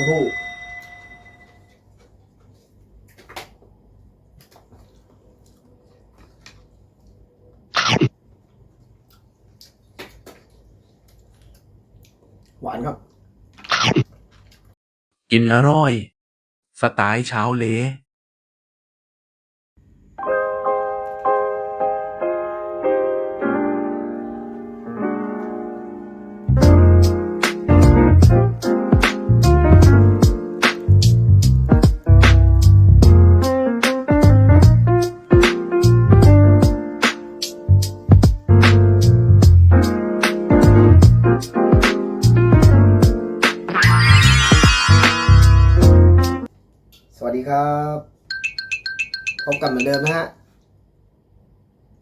ทั้งคู่หวานครับ กินอร่อย สไตล์เช้าเล มือนเดิมนะฮะ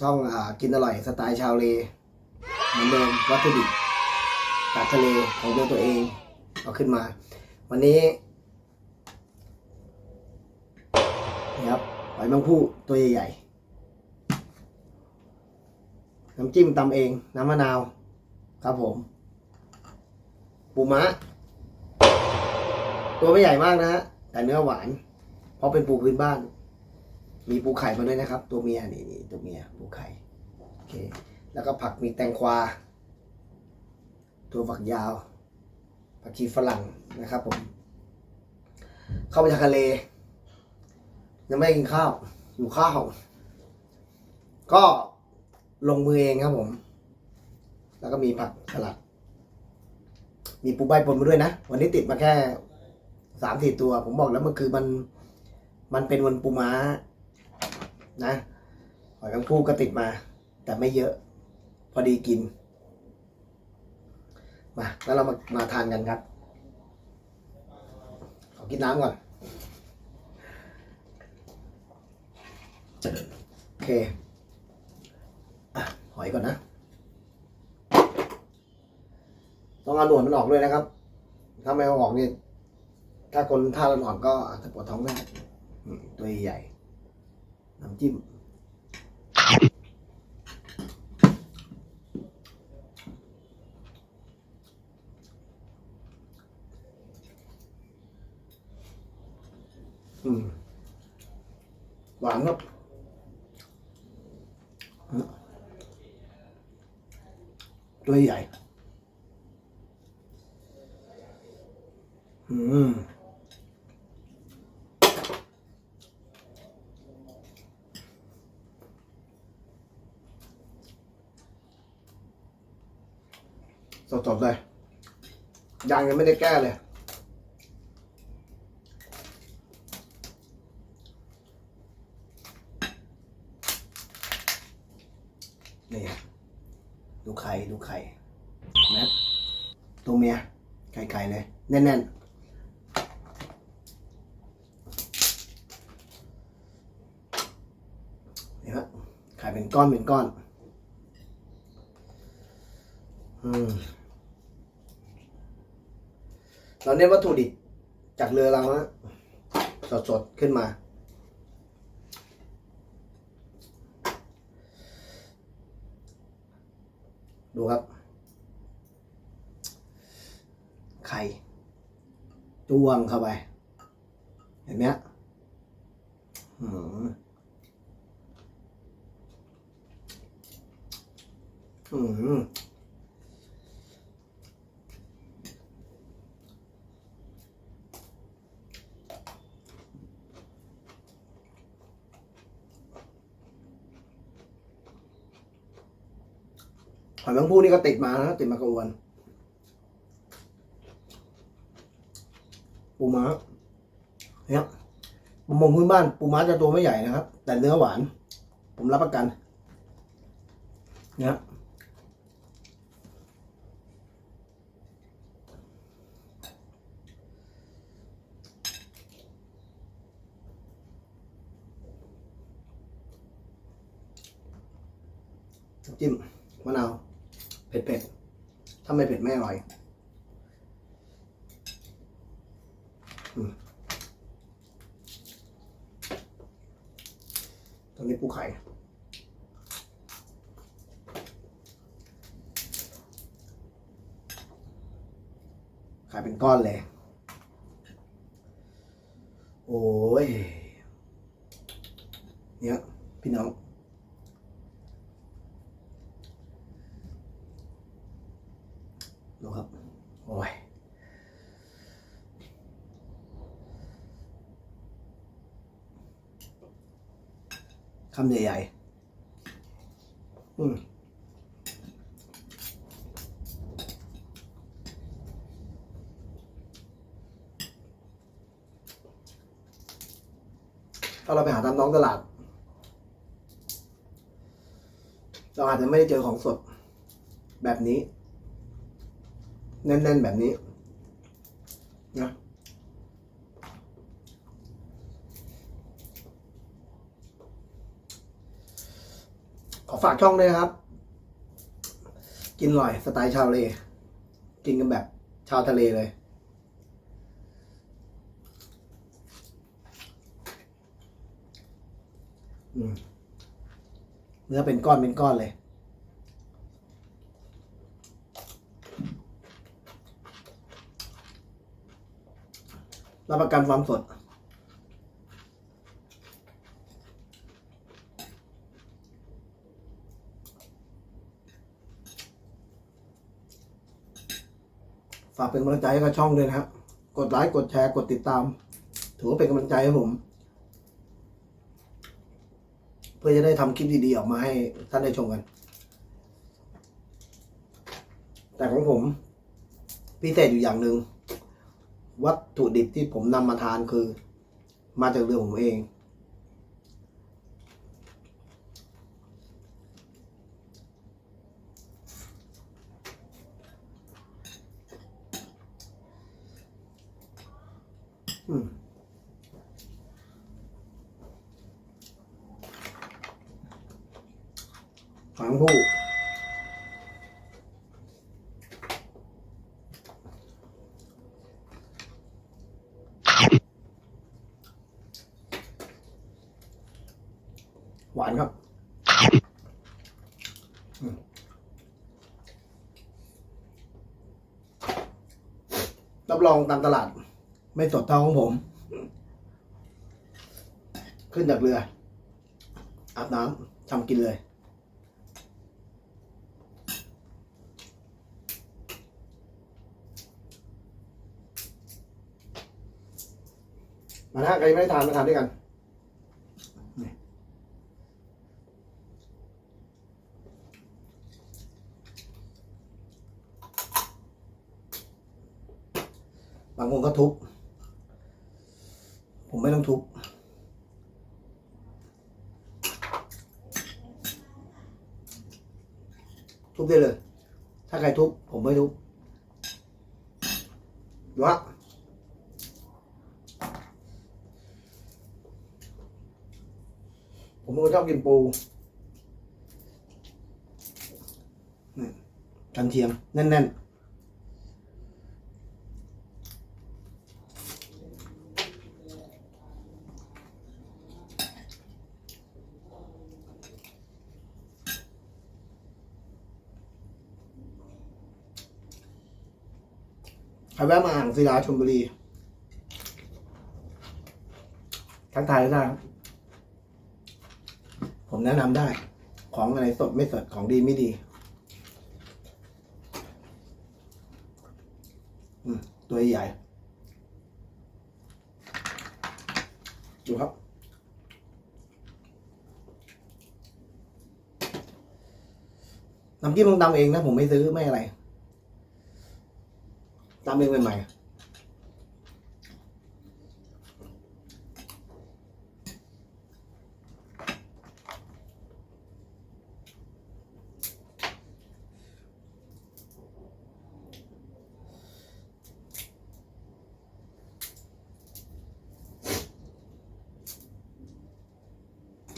ช่องอากินอร่อยสไตล์ชาวเลเหมือนเดิมวัตถุดิบจากทะเลของตัวตัวเองเอาขึ้นมา วันนี้นี่ครับหอยแมงผู้ตัวใหญ่ๆน้ำจิ้มตำเอง น้ำมะนาว ครับผม ปูม้า ตัวไม่ใหญ่มากนะฮะแต่เนื้อหวาน เพราะเป็นปูพื้นบ้าน มีปูไข่มาด้วยนะครับ ตัวเมียนี่นี่ตัวเมียปูไข่โอเคแล้วก็ผักมีแตงควา ตัวฝักยาวผักชีฝรั่งนะครับผม เข้าไปทางทะเล ยังไม่ได้กินข้าวอยู่ข้าวก็ลงมือเองครับผม แล้วก็มีผักสลัด มีปูใบปนมาด้วยนะ วันนี้ติดมาแค่สามสี่ตัว ผมบอกแล้วมันคือมัน มันเป็นวันปูม้า นะหอยกังพูก็ติดมา แต่ไม่เยอะ พอดีกิน มาแล้วเรามามาทานกันครับ ขอกินน้ำก่อนโอเคอะหอยก่อนนะ ต้องเอาหนวดมันออกด้วยนะครับ ถ้าไม่เอาออกนี่ถ้าคนท่าเราอ่อนก็อาจจะปวดท้องได้ตัวใหญ่ น้ำจิ้มอืมหวานครับอืมตัวใหญ่ อืม สดๆเลยยังยังไม่ได้แก้เลย นี่ดูไข่ดูไข่นะตัวเมียไข่ๆเลย แน่นๆนี่ฮะไข่เป็นก้อนเป็นก้อน อืม เราเน้นวัตถุดิบจากเรือเราฮะสดๆ ขึ้นมา ดูครับ ไข่จ้วงเข้าไป เห็นไหมฮะอืมอืม หอยแมงผู้นี่ก็ติดมานะติดมากระอวนปูม้าเนี่ยประมงพื้นบ้านปูม้าจะตัวไม่ใหญ่นะครับ แต่เนื้อหวาน ผมรับประกันเนี่ยจิ้มมะนาว เผ็ดๆ ถ้าไม่เผ็ดไม่อร่อยอตรงนี้ปูไข่ไข่เป็นก้อนเลย โอ้ย เนี่ย พี่น้อง ดูครับ โอ้ย คำใหญ่ๆ อืมถ้าเราไปหาตามท้องตลาด เราอาจจะไม่ได้เจอของสดแบบนี้ แน่น ๆ แบบนี้ ขอฝากช่องด้วยครับ กินอร่อยสไตล์ชาวเล กินกันแบบชาวทะเลเลย เนื้อเป็นก้อนเป็นก้อนเลยรับประกันความสด ฝากเป็นกำลังใจให้กับช่องด้วยนะครับกดไลค์กดแชร์กดติดตาม ถือว่าเป็นกำลังใจให้ผม เพื่อจะได้ทำคลิปดีๆออกมาให้ท่านได้ชมกัน แต่ของผม พิเศษอยู่อย่างหนึ่งวัตถุดิบที่ผมนำมาทานคือ มาจากเรือผมเอง อืมฝังผู้หวานครับรับรองตามตลาด ไม่สดเท่าของผม ขึ้นจากเรือ อาบน้ำทำกินเลย มานะใครไม่ได้ทานมาทานด้วยกันบางคนก็ทุบ ไม่ต้องทุบทุบได้เลย ถ้าใครทุบ ผมไม่ทุบดูฮะผมเป็นคนชอบกินปูกันเทียม แน่น ๆ ใครแวะมาอ่าง ศิลาชลบุรี ทักทายได้ผมแนะนำได้ ของอะไรสดไม่สดของดีไม่ดี ตัวใหญ่ ดูครับน้ำจิ้มผมตำเองนะ ผมไม่ซื้อไม่อะไรตำเองใหม่ๆ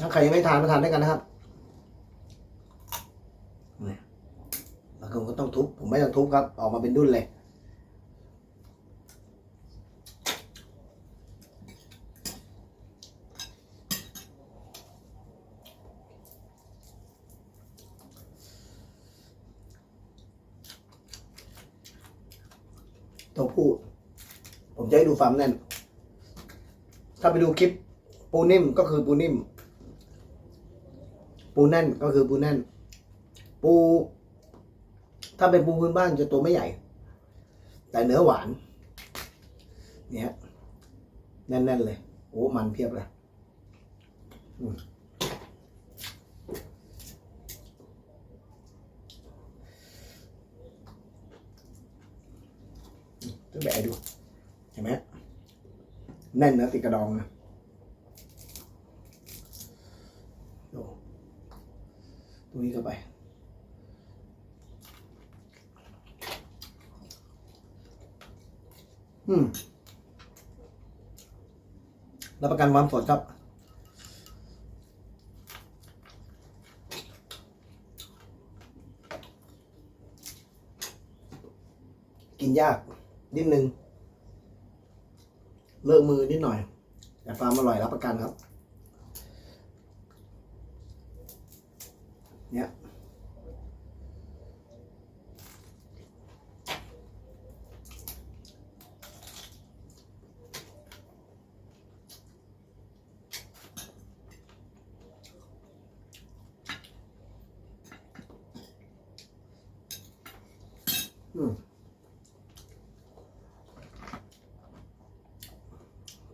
ถ้าใครยังไม่ทานมาทานด้วยกันนะครับนี่บางคนก็ต้องทุบ ผมไม่ต้องทุบครับ ออกมาเป็นดุ้นเลย ตัวผู้ ผมจะให้ดูความแน่น ถ้าไปดูคลิปปูนิ่มก็คือปูนิ่ม ปูแน่นก็คือปูแน่น ปู ถ้าเป็นปูพื้นบ้านจะตัวไม่ใหญ่ แต่เนื้อหวาน เนี่ยแน่นๆเลย โอ้มันเพียบเลยต้องแบะดู เห็นไหมแน่นเนื้อติดกระดองนะดู ตรงนี้เข้าไป อืมรับประกันความสดครับกินยากนิดนึง เลิกมือนิดหน่อย แต่ความอร่อยรับประกันครับ เนี่ย อืม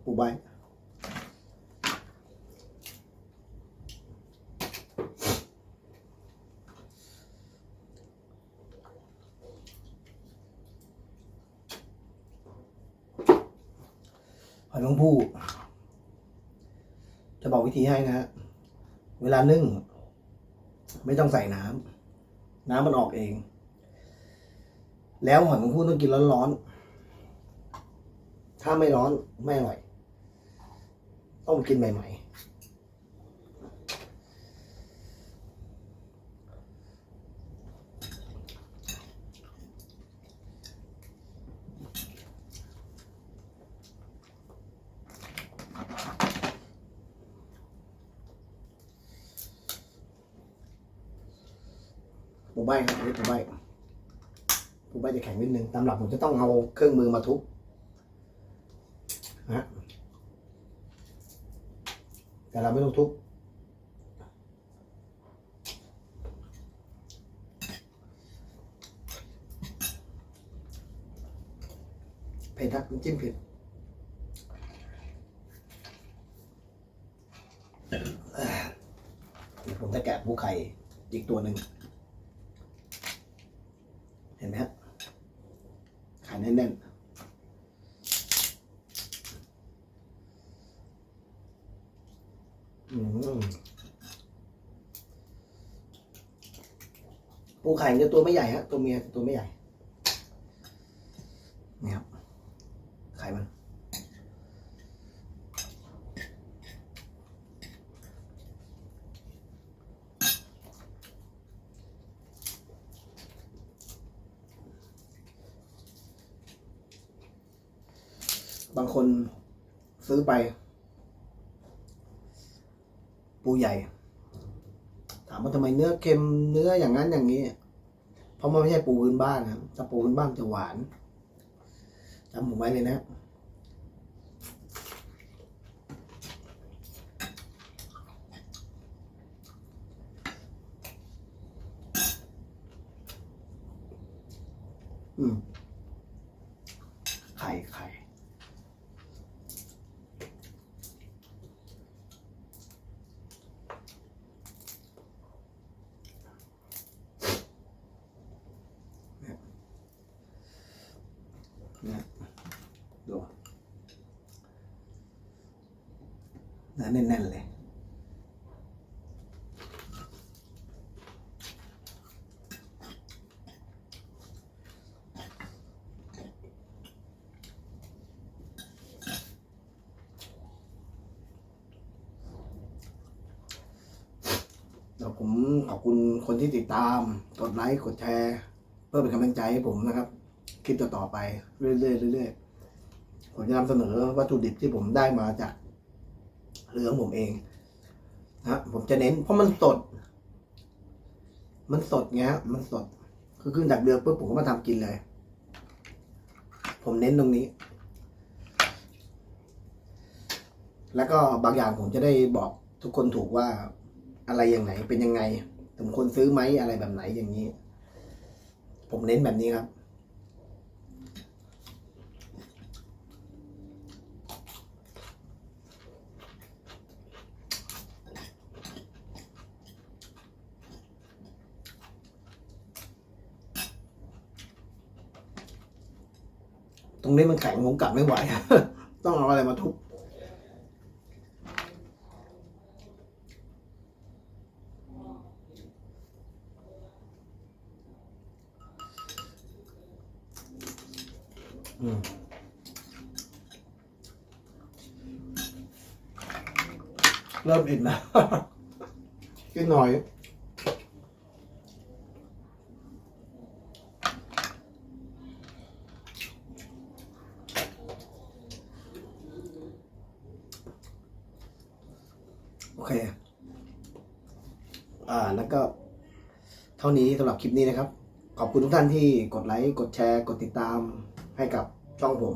ปูใบ หอยแมงผู้จะบอกวิธีให้นะฮะ เวลานึ่ง ไม่ต้องใส่น้ำ น้ำมันออกเอง แล้วหอยแมงผู้ต้องกินร้อนๆ ถ้าไม่ร้อนไม่อร่อย ต้องกินใหม่ๆปู ใบครับอันนี้ปูใบปูใบจะแข็งนิดนึงตามหลักผมจะต้องเอาเครื่องมือมาทุบนะฮะแต่เราไม่ต้องทุบเผ็ดครับน้ำจิ้มเผ็ดเดี๋ยวผมจะแกะปูไข่อีกตัวหนึ่ง เห็นไหมครับไข่แน่นๆอืม ปูไข่จะตัวไม่ใหญ่ฮะตัวเมียตัวไม่ใหญ่นี่ครับไข่มันบางคนซื้อไป ปูใหญ่ ถามว่าทำไมเนื้อเค็มเนื้ออย่างนั้นอย่างนี้ เพราะมันไม่ใช่ปูพื้นบ้านนะครับถ้าปูพื้นบ้านจะหวานจำผมไว้เลยนะ อืม ไข่ไข่ เนี่ย ดูเนื้อแน่นๆเลยเดี๋ยวผมขอบคุณคนที่ติดตาม กดไลค์ กดแชร์ เพื่อเป็นกำลังใจให้ผมนะครับ คลิปต่อๆไป เรื่อยๆเรื่อยๆ ผมจะนำเสนอวัตถุดิบที่ผมได้มาจากเรือของผมเองนะผมจะเน้น เพราะมันสด มันสดไงฮะมันสด คือขึ้นจากเรือปุ๊บผมก็มาทำกินเลย ผมเน้นตรงนี้ แล้วก็บางอย่างผมจะได้บอกทุกคนถูกว่าอะไรอย่างไหนเป็นยังไงสมควรซื้อไหมอะไรแบบไหนอย่างนี้ ผมเน้นแบบนี้ครับ ตรงนี้มันแข็งผมกัดไม่ไหว ต้องเอาอะไรมาทุบอืมเริ่มอิ่มนะกินหน่อย โอเค อ่า แล้วก็ เท่านี้สำหรับคลิปนี้นะครับ ขอบคุณทุกท่านที่กดไลค์ กดแชร์ กดติดตามให้กับช่องผม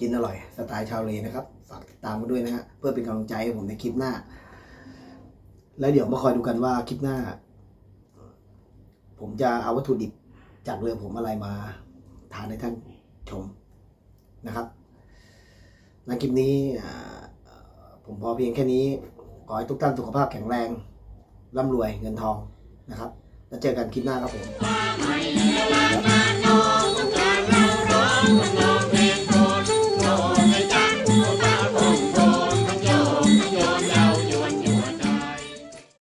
กินอร่อยสไตล์ชาวเลนะครับ ฝากติดตามกันด้วยนะฮะเพื่อเป็นกำลังใจให้ผมในคลิปหน้า แล้วเดี๋ยวมาคอยดูกันว่าคลิปหน้า ผมจะเอาวัตถุดิบจากเรือผมอะไรมาทานให้ท่านชมนะครับในคลิปนี้ผมพอเพียงแค่นี้ ขอให้ทุกท่านสุขภาพแข็งแรงร่ำรวยเงินทอง นะครับ แล้วเจอกันคลิปหน้าครับผม